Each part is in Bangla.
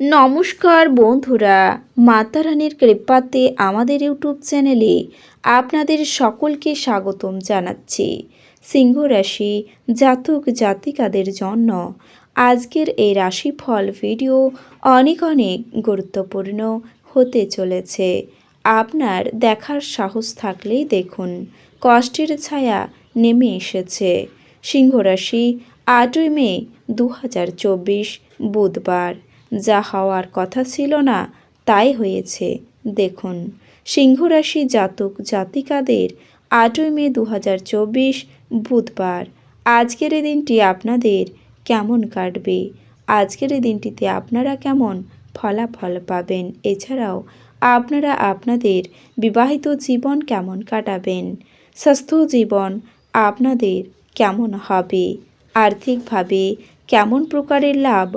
নমস্কার বন্ধুরা মাতারানীর কৃপাতে আমাদের ইউটিউব চ্যানেলে আপনাদের সকলকে স্বাগতম জানাচ্ছি। সিংহ রাশি জাতক জাতিকাদের জন্য আজকের এই রাশিফল ভিডিও অনেক অনেক গুরুত্বপূর্ণ হতে চলেছে। আপনার দেখার সাহস থাকলেই দেখুন, কষ্টের ছায়া নেমে এসেছে। সিংহ রাশি আটই মে দু হাজার চব্বিশ, বুধবার। যা হওয়ার কথা ছিল না, তাই হয়েছে। দেখুন, সিংহরাশি জাতক জাতিকাদের আটই মে দু হাজার চব্বিশ, বুধবার। আজকের এই দিনটি আপনাদের কেমন কাটবে? আজকের এই দিনটিতে আপনারা কেমন ফলাফল পাবেন? এছাড়াও, আপনারা আপনাদের বিবাহিত জীবন কেমন কাটাবেন? স্বাস্থ্য জীবন আপনাদের কেমন হবে? আর্থিকভাবে কেমন প্রকারের লাভ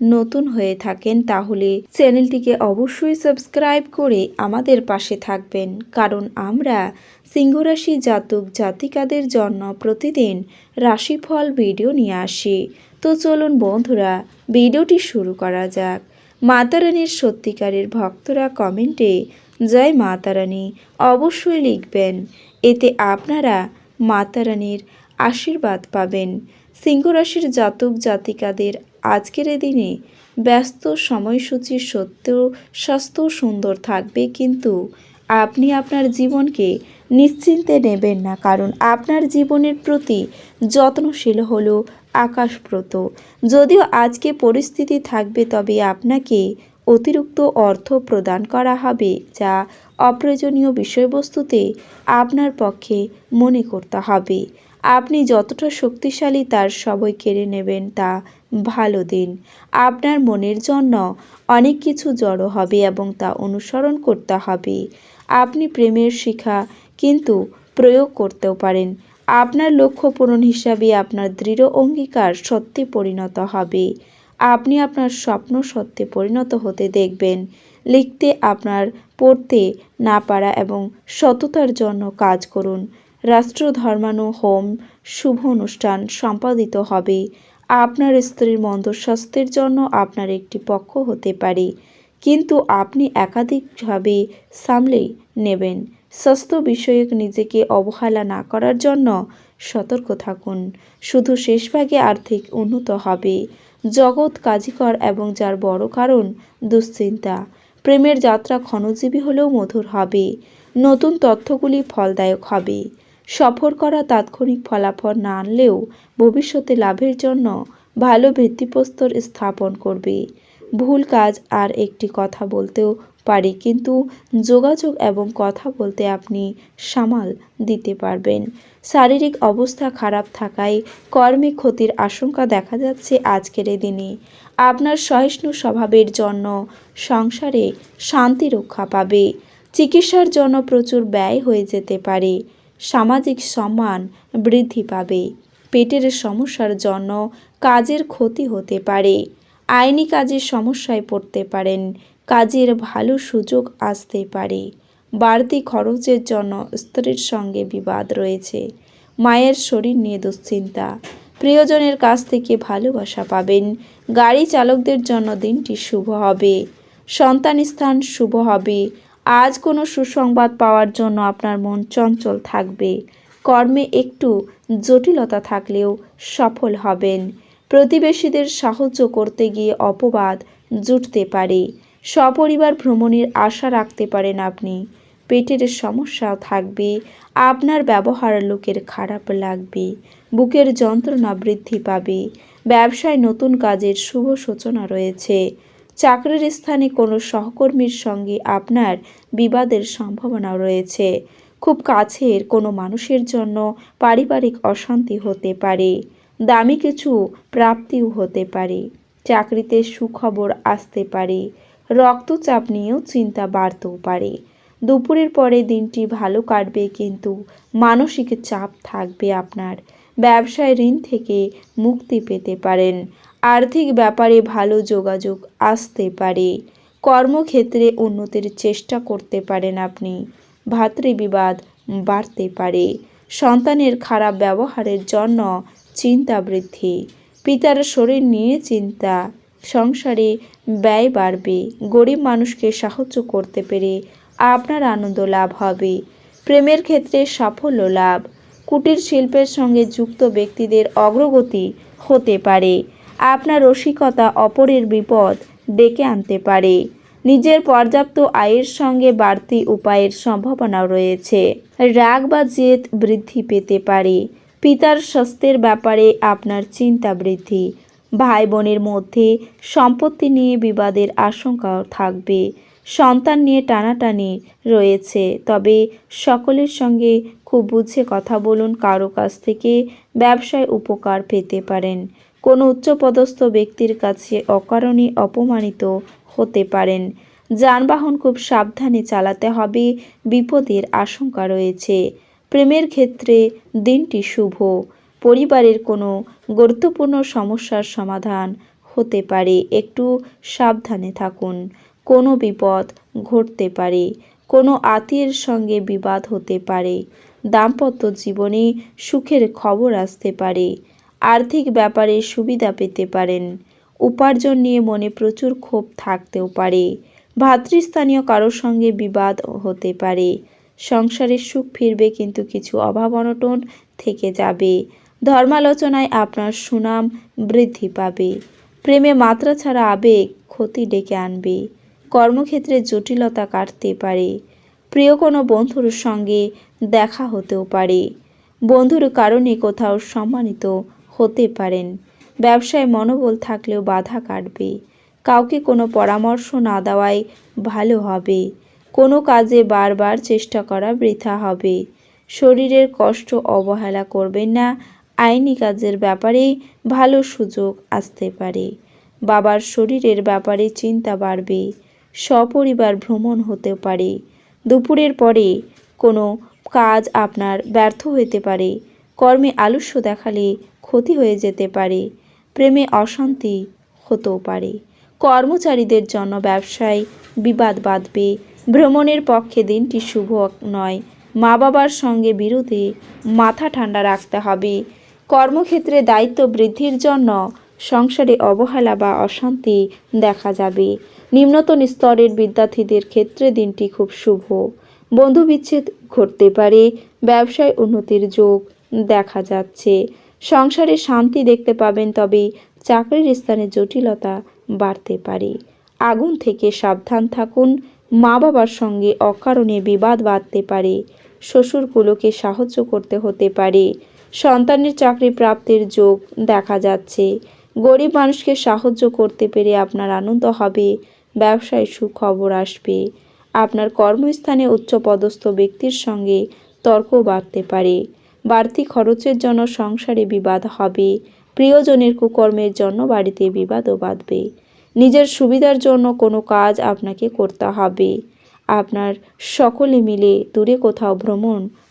নতুন হয়ে থাকেন, তাহলে চ্যানেলটিকে অবশ্যই সাবস্ক্রাইব করে আমাদের পাশে থাকবেন। কারণ আমরা সিংহরাশি জাতক জাতিকাদের জন্য প্রতিদিন রাশিফল ভিডিও নিয়ে আসি। তো চলুন বন্ধুরা, ভিডিওটি শুরু করা যাক। মাতারানীর সত্যিকারের ভক্তরা কমেন্টে, জয় মাতারানী অবশ্যই লিখবেন। এতে আপনারা মাতারানীর আশীর্বাদ পাবেন। সিংহরাশির জাতক জাতিকাদের আজকের দিনে ব্যস্ত সময়সূচি সত্ত্বেও স্বাস্থ্য সুন্দর থাকবে কিন্তু আপনি আপনার জীবনকে নিশ্চিন্তে নেবেন না, কারণ আপনার জীবনের প্রতি যত্নশীল হলো আকাশপ্রত যদিও আজকে পরিস্থিতি থাকবে, তবে আপনাকে অতিরিক্ত অর্থ প্রদান করা হবে, যা অপ্রয়োজনীয় বিষয়বস্তুতে আপনার পক্ষে মনে করতে হবে। আপনি যতটা শক্তিশালী তার সবই কেড়ে নেবেন তা ভালো দিন। আপনার মনের জন্য অনেক কিছু জড়ো হবে এবং তা অনুসরণ করতে হবে। আপনি প্রেমের শিখা কিন্তু প্রয়োগ করতেও পারেন। আপনার লক্ষ্য পূরণ হিসাবে আপনার দৃঢ় অঙ্গীকার সত্যি পরিণত হবে। আপনি আপনার স্বপ্ন সত্যে পরিণত হতে দেখবেন। লিখতে আপনার পড়তে না পারা এবং সততার জন্য কাজ করুন। রাষ্ট্র ধর্মানু হোম শুভ অনুষ্ঠান সম্পাদিত হবে। আপনার স্ত্রীর মন্দ স্বাস্থ্যের জন্য আপনার একটি পক্ষ হতে পারে, কিন্তু আপনি একাধিকভাবে সামলে নেবেন। স্বাস্থ্য বিষয়ক নিজেকে অবহেলা না করার জন্য সতর্ক থাকুন। শুধু শেষভাগে আর্থিক উন্নত হবে। জগৎ কাজীকর এবং যার বড় কারণ দুশ্চিন্তা। প্রেমের যাত্রা ক্ষণজীবী হলেও মধুর হবে। নতুন তথ্যগুলি ফলদায়ক হবে। সফর করা তাৎক্ষণিক ফলাফল না আনলেও ভবিষ্যতে লাভের জন্য ভালো ভিত্তিপ্রস্তর স্থাপন করবে। ভুল কাজ আর একটি কথা বলতেও পারি, কিন্তু যোগাযোগ এবং কথা বলতে আপনি সামাল দিতে পারবেন। শারীরিক অবস্থা খারাপ থাকায় কর্মে ক্ষতির আশঙ্কা দেখা যাচ্ছে আজকের এই দিনে। আপনার সহিষ্ণু স্বভাবের জন্য সংসারে শান্তি রক্ষা পাবে। চিকিৎসার জন্য প্রচুর ব্যয় হয়ে যেতে পারে। সামাজিক সম্মান বৃদ্ধি পাবে। পেটের সমস্যার জন্য কাজের ক্ষতি হতে পারে। আইনি কাজের সমস্যায় পড়তে পারেন। কাজের ভালো সুযোগ আসতে পারে। বাড়তি খরচের জন্য স্ত্রীর সঙ্গে বিবাদ রয়েছে। মায়ের শরীর নিয়ে দুশ্চিন্তা। প্রিয়জনের কাছ থেকে ভালোবাসা পাবেন। গাড়ি চালকদের জন্য দিনটি শুভ হবে। সন্তান স্থান শুভ হবে। আজ কোনো সুসংবাদ পাওয়ার জন্য আপনার মন চঞ্চল থাকবে। কর্মে একটু জটিলতা থাকলেও সফল হবেন। প্রতিবেশীদের সাহায্য করতে গিয়ে অপবাদ জুটতে পারে। সপরিবার ভ্রমণের আশা রাখতে পারেন আপনি। পেটের সমস্যাও থাকবে, আপনার ব্যবহার লোকের খারাপ লাগবে, বুকের যন্ত্রণা বৃদ্ধি পাবে, ব্যবসায় নতুন কাজের শুভ সূচনা রয়েছে। চাকরির স্থানে কোনো সহকর্মীর সঙ্গে আপনার বিবাদের সম্ভাবনা রয়েছে। খুব কাছের কোনো মানুষের জন্য পারিবারিক অশান্তি হতে পারে, দামি কিছু প্রাপ্তিও হতে পারে, চাকরিতে সুখবর আসতে পারে, রক্তচাপ নিয়েও চিন্তা বাড়তেও পারে। দুপুরের পরে দিনটি ভালো কাটবে কিন্তু মানসিক চাপ থাকবে আপনার। ব্যবসায় ঋণ থেকে মুক্তি পেতে পারেন। আর্থিক ব্যাপারে ভালো যোগাযোগ আসতে পারে। কর্মক্ষেত্রে উন্নতির চেষ্টা করতে পারেন আপনি। ভাতৃবিবাদ বাড়তে পারে। সন্তানের খারাপ ব্যবহারের জন্য চিন্তা বৃদ্ধি। পিতার শরীর নিয়ে চিন্তা। সংসারে ব্যয় বাড়বে। গরিব মানুষকে সাহায্য করতে পেরে আপনার আনন্দ লাভ হবে। প্রেমের ক্ষেত্রে সাফল্য লাভ। কুটির শিল্পের সঙ্গে যুক্ত ব্যক্তিদের অগ্রগতি হতে পারে। আপনার রসিকতা অপরের বিপদ ডেকে আনতে পারে। নিজের পর্যাপ্ত আয়ের সঙ্গে বাড়তি উপায়ের সম্ভাবনাও রয়েছে। রাগ বা জেদ বৃদ্ধি পেতে পারে। পিতার স্বাস্থ্যের ব্যাপারে আপনার চিন্তা বৃদ্ধি। ভাই বোনের মধ্যে সম্পত্তি নিয়ে বিবাদের আশঙ্কাও থাকবে। সন্তান নিয়ে টানাটানি রয়েছে, তবে সকলের সঙ্গে খুব বুঝে কথা বলুন। কারও কাছ থেকে ব্যবসায় উপকার পেতে পারেন। কোনো উচ্চপদস্থ ব্যক্তির কাছে অকারণে অপমানিত হতে পারেন। যানবাহন খুব সাবধানে চালাতে হবে, বিপদের আশঙ্কা রয়েছে। প্রেমের ক্ষেত্রে দিনটি শুভ। পরিবারের কোনো গুরুত্বপূর্ণ সমস্যার সমাধান হতে পারে। একটু সাবধানে থাকুন। কোনো বিপদ ঘটতে পারে। কোনো আত্মীয়ের সঙ্গে বিবাদ হতে পারে। দাম্পত্য জীবনে সুখের খবর আসতে পারে। আর্থিক ব্যাপারে সুবিধা পেতে পারেন। উপার্জন নিয়ে মনে প্রচুর ক্ষোভ থাকতেও পারে। ভাতৃস্থানীয় কারোর সঙ্গে বিবাদ হতে পারে। সংসারে সুখ ফিরবে কিন্তু কিছু অভাব অনটন থেকে যাবে। ধর্মালোচনায় আপনার সুনাম বৃদ্ধি পাবে। প্রেমে মাত্রা ছাড়া আবেগ ক্ষতি ডেকে আনবে। কর্মক্ষেত্রে জটিলতা কাটতে পারে। প্রিয় কোনো বন্ধুর সঙ্গে দেখা হতেও পারে। বন্ধুর কারণে কোথাও সম্মানিত হতে পারেন। ব্যবসায় মনোবল থাকলেও বাধা কাটবে। কাউকে কোনো পরামর্শ না দেওয়াই ভালো হবে। কোনো কাজে বারবার চেষ্টা করা বৃথা হবে। শরীরের কষ্ট অবহেলা করবেন না। আইনি কাজের ব্যাপারে ভালো সুযোগ আসতে পারে। বাবার শরীরের ব্যাপারে চিন্তা বাড়বে। সপরিবার ভ্রমণ হতে পারে। দুপুরের পরে কোনো কাজ আপনার ব্যর্থ হতে পারে। কর্মে আলস্য দেখালে ক্ষতি হয়ে যেতে পারে, প্রেমে অশান্তি হতেও পারে। কর্মচারীদের জন্য ব্যবসায় বিবাদ বাঁধবে, ভ্রমণের পক্ষে দিনটি শুভ নয় মা বাবার সঙ্গে বিরোধে মাথা ঠান্ডা রাখতে হবে। কর্মক্ষেত্রে দায়িত্ব বৃদ্ধির জন্য সংসারে অবহেলা বা অশান্তি দেখা যাবে। নিম্নতন স্তরের বিদ্যার্থীদের ক্ষেত্রে দিনটি খুব শুভ। বন্ধু বিচ্ছেদ ঘটতে পারে, ব্যবসায় উন্নতির যোগ দেখা যাচ্ছে। সংসারে শান্তি দেখতে পাবেন তবে চাকরির স্থানে জটিলতা বাড়তে পারে। আগুন থেকে সাবধান থাকুন। মা বাবার সঙ্গে অকারণে বিবাদ বাঁধতে পারে। শ্বশুরকুলোকে সাহায্য করতে হতে পারে। সন্তানের চাকরি প্রাপ্তির যোগ দেখা যাচ্ছে। গরিব মানুষকে সাহায্য করতে পেরে আপনার আনন্দ হবে। ব্যবসায় সুখবর আসবে। আপনার কর্মস্থানে উচ্চপদস্থ ব্যক্তির সঙ্গে তর্ক বাড়তে পারে। বাড়তি খরচের জন্য সংসারে বিবাদ হবে। প্রিয়জনের কুকর্মের জন্য বাড়িতে বিবাদও বাঁধবে। নিজের সুবিধার জন্য কোনো কাজ আপনাকে করতে হবে। আপনার সকলে মিলে দূরে কোথাও ভ্রমণ